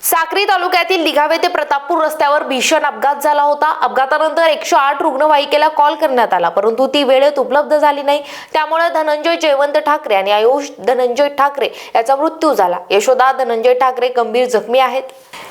साक्री तालुक्यातील दिघावे ते प्रतापपूर रस्त्यावर भीषण अपघात झाला होता. अपघातानंतर एकशे आठ रुग्णवाहिकेला कॉल करण्यात आला परंतु ती वेळेत उपलब्ध झाली नाही. त्यामुळे धनंजय जयवंत ठाकरे आणि आयुष धनंजय ठाकरे याचा मृत्यू झाला. यशोदा धनंजय ठाकरे गंभीर जखमी आहेत.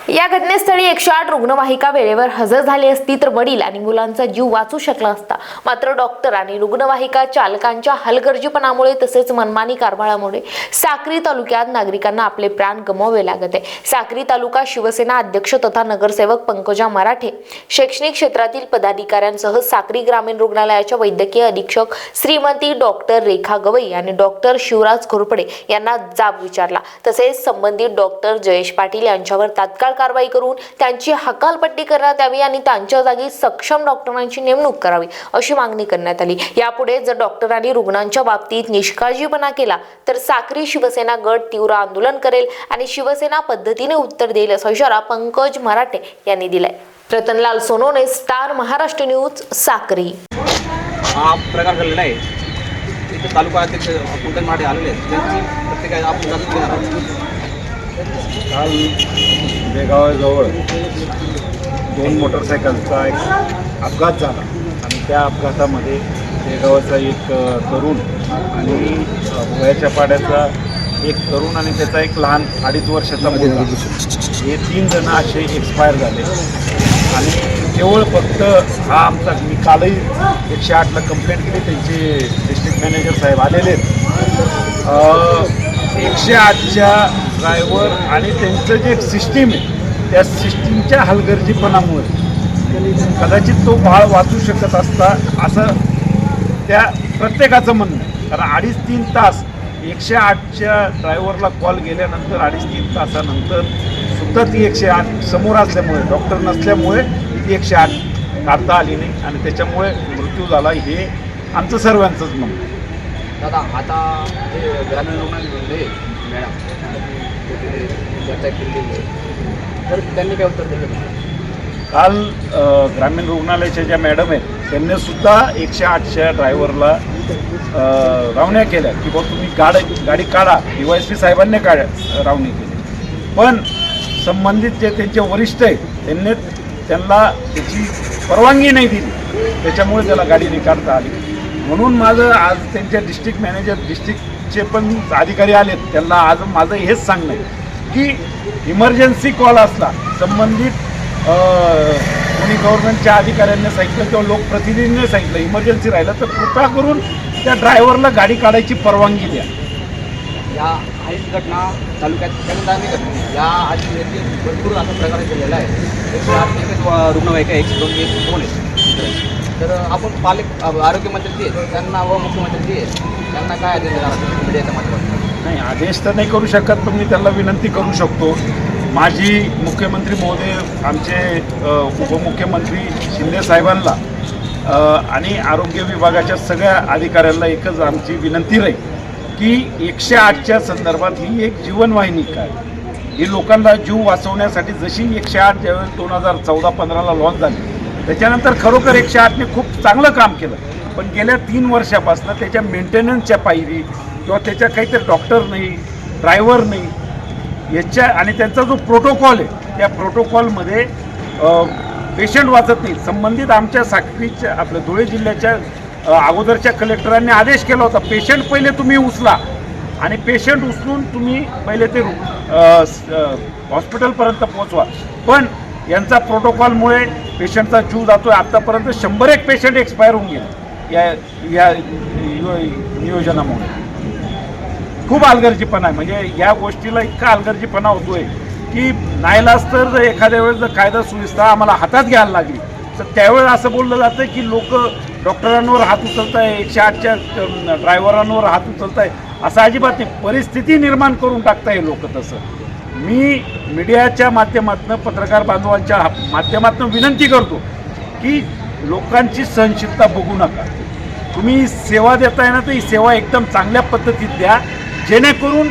या घटनेस्थळी एकशे आठ रुग्णवाहिका वेळेवर हजर झाली असती तर वडील आणि मुलांचा जीव वाचू शकला असता. मात्र डॉक्टर आणि रुग्णवाहिका चालकांच्या हलगर्जीपणामुळे तसेच मनमानी कारभारामुळे साक्री तालुक्यात नागरिकांना आपले प्राण गमावे लागत आहे. साक्री तालुका शिवसेना अध्यक्ष तथा नगरसेवक पंकजा मराठे शैक्षणिक क्षेत्रातील पदाधिकाऱ्यांसह साक्री ग्रामीण रुग्णालयाच्या वैद्यकीय अधीक्षक श्रीमती डॉक्टर रेखा गवई आणि डॉक्टर शिवराज घोरपडे यांना जाब विचारला. तसेच संबंधित डॉक्टर जयेश पाटील यांच्यावर तात्काळ कारवाई करून त्यांची हकालपट्टी करण्यात यावी आणि त्यांच्या जागी सक्षम डॉक्टरांची नेमणूक करावी अशी मागणी करण्यात आली. यापुढे जर डॉक्टरांनी रुग्णांच्या बाबतीत निष्काळजीपणा केला तर साक्री शिवसेना गट तीव्र आंदोलन करेल आणि शिवसेना पद्धतीने उत्तर देईल असा इशारा पंकज मराठे यांनी दिलाय. Ratanlal Sonone star Maharashtra news Sakri. हा प्रकार घडलेला आहे. इथे तालुका अध्यक्ष आलेले आहेत. त्यांची प्रत्येक आपण जाणून घेणार आहोत. काल बेगावाजवळ दोन मोटरसायकलचा एक अपघात झाला. आणि त्या अपघातामध्ये बेगावाचा एक तरुण आणि वयाच्या पाड्याचा एक तरुण आणि त्याचा एक लहान अडीच वर्षाचा मुलगा. हे तीन जण असे एक्सपायर झाले. आणि केवळ फक्त हा आमचा मी कालही एकशे आठला कंप्लेंट केली. त्यांचे डिस्ट्रिक्ट मॅनेजर साहेब आलेले आहेत. एकशे आठच्या ड्रायव्हर आणि त्यांचं जे सिस्टीम आहे त्या सिस्टीमच्या हलगर्जीपणामुळे कदाचित तो बाळ वाचू शकत असता असं त्या प्रत्येकाचं म्हणणं आहे. कारण अडीच तीन तास एकशे आठच्या ड्रायव्हरला कॉल गेल्यानंतर अडीच तीन तासानंतर सुद्धा ती एकशे आठ समोर असल्यामुळे डॉक्टर नसल्यामुळे ती एकशे आठ काढता आली नाही आणि त्याच्यामुळे मृत्यू झाला हे आमचं सर्वांचंच म्हणणं. दादा आता जे ग्रामीण रुग्णालय मॅडम चर्चा तर त्यांनी काय उत्तर दिलं काल ग्रामीण रुग्णालयाच्या ज्या मॅडम आहेत त्यांनी सुद्धा एकशे आठच्या ड्रायव्हरला रावण्या केल्या की बा तुम्ही गाडी गाडी काढा. डी वाय सी साहेबांनी काढ्या रावणी केली. पण संबंधित जे त्यांचे वरिष्ठ आहेत त्यांनी त्यांना त्याची परवानगी नाही दिली. त्याच्यामुळे त्याला गाडी नाही काढता आली. म्हणून माझं आज त्यांच्या डिस्ट्रिक्ट मॅनेजर डिस्ट्रिक्टचे पण अधिकारी आलेत. त्यांना आज माझं हेच सांगणं आहे की इमर्जन्सी कॉल असला संबंधित कोणी गव्हर्नमेंटच्या अधिकाऱ्यांनी सांगितलं किंवा लोकप्रतिनिधींनी सांगितलं इमर्जन्सी राहिलं तर कृपा करून त्या ड्रायव्हरला गाडी काढायची परवानगी द्या. या हीच घटना तालुक्यात नाही घडली या आधी देखील भरपूर असा प्रकार केलेला आहे. एकशे आठ एकच वा- रुग्णवाहिका एकशे दोन एक दोन आहेत. तर आपण पालक आरोग्यमंत्री आहेत त्यांना व मुख्यमंत्री आहेत. त्यांना काय आदेश देणार मीडियाच्या माध्यमातून? नाही आदेश तर नाही करू शकत पण मी त्यांना विनंती करू शकतो. माजी मुख्यमंत्री महोदय आमचे उपमुख्यमंत्री शिंदे साहेबांना आणि आरोग्य विभागाच्या सगळ्या अधिकाऱ्यांना एकच आमची विनंती राहील की एकशे आठच्या संदर्भात ही एक जीवनवाहिनी काय? ही लोकांना जीव वाचवण्यासाठी जशी एकशे आठ ज्यावेळेस दोन हजार चौदा पंधराला लॉन्च झाली त्याच्यानंतर खरोखर एकशे आठने खूप चांगलं काम केलं. पण गेल्या तीन वर्षापासून त्याच्या मेंटेनन्सच्या पायरी किंवा त्याच्या काहीतरी डॉक्टर नाही ड्रायव्हर नाही याच्या आणि त्यांचा जो प्रोटोकॉल आहे त्या प्रोटोकॉलमध्ये पेशंट वाचत नाही. संबंधित आमच्या साखरीच्या आपल्या धुळे जिल्ह्याच्या अगोदरच्या कलेक्टरांनी आदेश केला होता पेशंट पहिले तुम्ही उचला. आणि पेशंट उचलून तुम्ही पहिले ते हॉस्पिटलपर्यंत पोहोचवा. पण यांचा प्रोटोकॉलमुळे पेशंटचा जीव आहे आत्तापर्यंत शंभर एक पेशंट एक्सपायर होऊन गेले. या या नियो- नियोजनामुळे. खूप अलगर्जीपणा आहे. म्हणजे या गोष्टीला इतका अलगर्जीपणा होतोय की नाईलाज तर जर एखाद्या वेळेस जर कायदा सुव्यवस्था आम्हाला हातात घ्यायला लागली तर त्यावेळेस असं बोललं जातं की लोक डॉक्टरांवर हात उचलत आहे एकशे आठच्या ड्रायव्हरांवर हात उचलत आहे असं अजिबात नाही. परिस्थिती निर्माण करून टाकता हे लोक तसं. मी मीडियाच्या माध्यमातून पत्रकार बांधवांच्या माध्यमातून विनंती करतो की लोकांची सहनशीलता बघू नका. तुम्ही सेवा देताय ना तर ही सेवा एकदम चांगल्या पद्धतीत द्या. जेणेकरून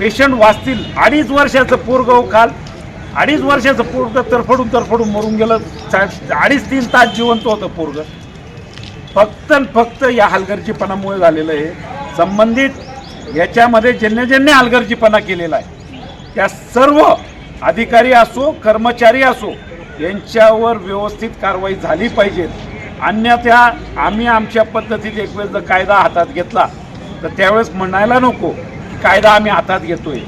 पेशंट वाचतील. अडीच वर्षाचं पोरगं हो काल. अडीच वर्षाचं पोरगं तरफडून तरफडून मरून गेलं. चा- अडीच तीन तास जिवंत होतं पोरगं. फक्त फक्त या हलगर्जीपणामुळे झालेलं आहे संबंधित याच्यामध्ये ज्यांनी ज्यांनी हलगर्जीपणा केलेला आहे. त्या सर्व अधिकारी असो कर्मचारी असो यांच्यावर व्यवस्थित कारवाई झाली पाहिजे. अन्यथा आम्ही आमच्या पद्धतीत एक वेळ कायदा हातात घेतला. तर त्यावेळेस म्हणायला नको की कायदा आम्ही हातात घेतोय.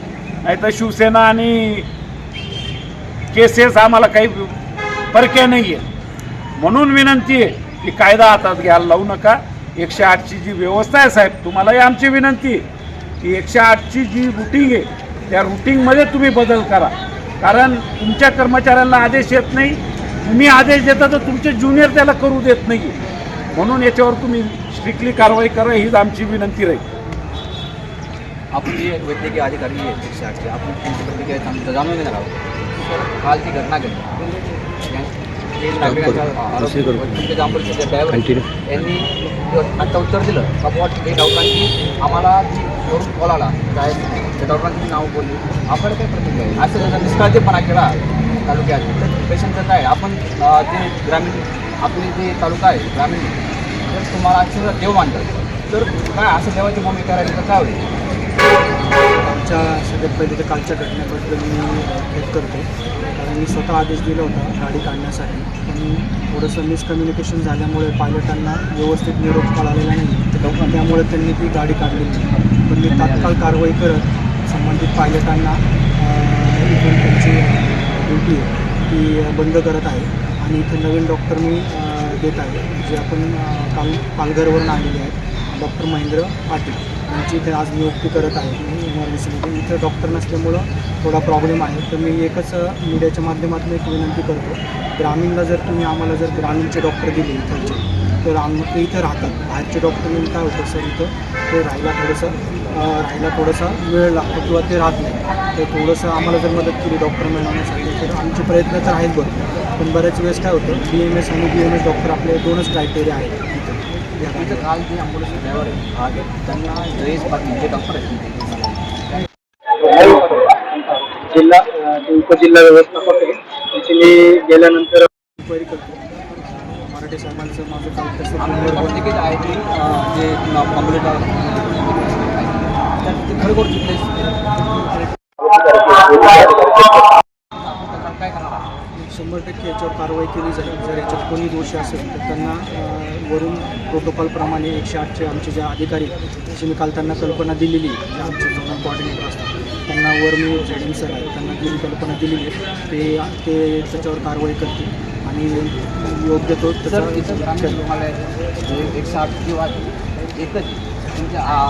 नाहीतर शिवसेना आणि केसेस आम्हाला काही परक्या नाही आहे म्हणून विनंती आहे की कायदा हातात घ्यायला लावू नका. एकशे आठची जी व्यवस्था आहे साहेब तुम्हालाही आमची विनंती आहे की एकशे आठची जी रुटीन आहे त्या रुटीनमध्ये तुम्ही बदल करा. कारण तुमच्या कर्मचाऱ्यांना आदेश येत नाही. तुम्ही आदेश देता तर तुमचे ज्युनियर त्याला करू देत नाही म्हणून याच्यावर तुम्ही स्ट्रिक्टली कारवाई करा हीच आमची विनंती राहील. आपण जे वैद्यकीय अधिकारी आहेत आपण त्यांची प्रतिक्रिया जाणून- जाणून घेणार आहोत. तर काल जी घटना घडली. यांनी आता उत्तर दिलं. का बुवा हे डॉक्टरांची आम्हाला जी वरून कॉल आला. काय त्या डॉक्टरांची नाव बोलली आपल्याला काय प्रतिक्रिया आहे? असं जर निष्काळजीपणा केला तालुक्यात. तर पेशंटचं काय आपण जे ग्रामीण आपले जे तालुका आहे ग्रामीण जर तुम्हाला अक्षरशः देव मानतात तर काय असं देवाची मम्मी करायची तर काय होईल? आमच्या सगळ्यात पहिले तर कालच्या घटनेबद्दल मी हेल्प करतो कारण मी स्वतः आदेश दिला होता गाडी काढण्यासाठी. पण थोडंसं मिसकम्युनिकेशन झाल्यामुळे पायलटांना व्यवस्थित निरोप कळालेला नाही. त्यामुळे त्यांनी ती गाडी काढलेली पण मी तात्काळ कारवाई करत संबंधित पायलटांना इथून त्यांची ड्युटी ती बंद करत आहे. आणि इथे नवीन डॉक्टर मी देत आहे. जे आपण काल पालघरवरून आलेले आहेत डॉक्टर महेंद्र पाटील यांची इथे आज नियुक्ती करत आहे मी म्हणजे इथं डॉक्टर नसल्यामुळं थोडा प्रॉब्लेम आहे. तर मी एकच मीडियाच्या माध्यमातून एक विनंती करतो. ग्रामीणला जर तुम्ही आम्हाला जर ग्रामीणचे डॉक्टर दिले इथलचे तर आम ते इथं राहतात. बाहेरचे डॉक्टर येऊन काय होतं सर इथं? ते राहायला थोडंसं अ, राहायला थोडासा वेळ लागतो किंवा ते राहत नाही. तर थोडंसं आम्हाला जर मदत केली डॉक्टर मिळवण्यासाठी तर आमचे प्रयत्न तर आहेत बरोबर पण बऱ्याच वेळेस काय होतं बी एम एस आणि बी एम एस डॉक्टर आपले दोनच क्रायटेरिया आहेत इथं. तिथं काल जे ॲम्ब्युलन्स ड्रायव्हर आहे जे- त्यांना जयेश पाटील जे डॉक्टर आहेत. जिल्हा उपजिल्हा व्यवस्थापक आहे. त्याची मी गेल्यानंतर इन्क्वायरी करतो. मराठी साहेबांचं माझं काम तसं तिकीट आहे की जे कॉम्प्लेट आहे. खरं करून शंभर टक्के याच्यावर कारवाई केली जाईल. जर याच्यात कोणी दोषी असेल तर त्यांना वरून प्रोटोकॉलप्रमाणे एकशे आठचे आमचे जे अधिकारी त्याची मी काल त्यांना कल्पना दिलेली जे आमचे झोनल कॉर्डिनेटर असतात त्यांना वर मी झेड सर आहे त्यांना जी कल्पना दिलेली आहे ते ते त्याच्यावर कारवाई करतील. आणि योग्य तो सर इथं ग्रामीण रुग्णालयात जे एकशे आठ किंवा एकच तुमच्या